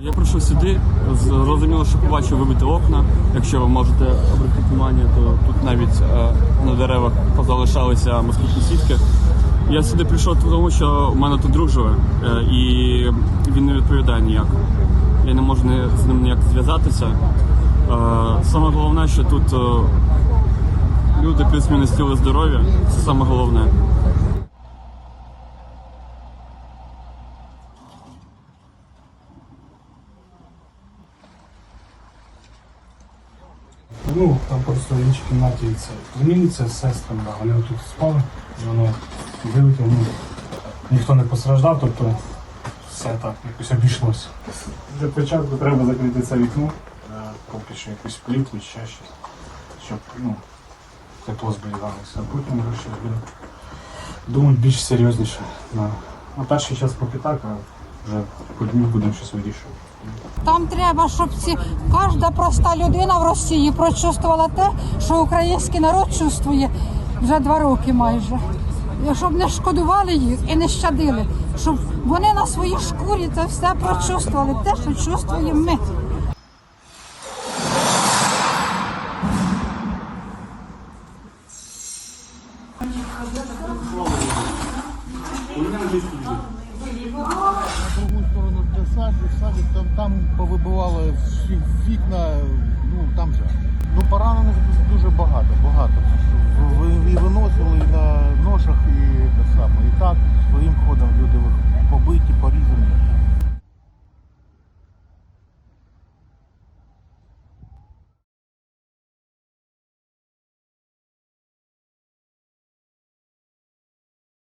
Я прийшов сюди, зрозуміло, що побачив вибиті окна. Якщо ви можете обратити внимання, то тут навіть е, на деревах позалишалися москітні сітки. Я сюди прийшов тому, що у мене тут друг живе, е, і він не відповідає ніяк. Я не можу з ним ніяк зв'язатися. Е, Саме головне, що тут люди плюс-мінус тіло здоров'я. Це саме головне. Ну, там просто в іншій кімнаті це племінниця з сестрами, да, вони тут спали, і воно вилетіло. Ну, ніхто не постраждав, тобто все так якось обійшлося. Для початку треба закрити це вікно, е, поки що якусь плітку ще щось, щоб ну, тепло зберігалося. А потім вже. Думаю, більш серйозніше. На перший час поки так, а вже дню будемо щось вирішувати. Там треба, щоб ці кожна проста людина в Росії прочувствувала те, що український народ чувствує вже два роки майже. Щоб не шкодували їх і не щадили, щоб вони на своїй шкурі це все прочувствували, те, що чувствуємо ми. другу садик, садик, там, там повибивало всі вікна, ну там же. Ну поранених дуже багато, багато.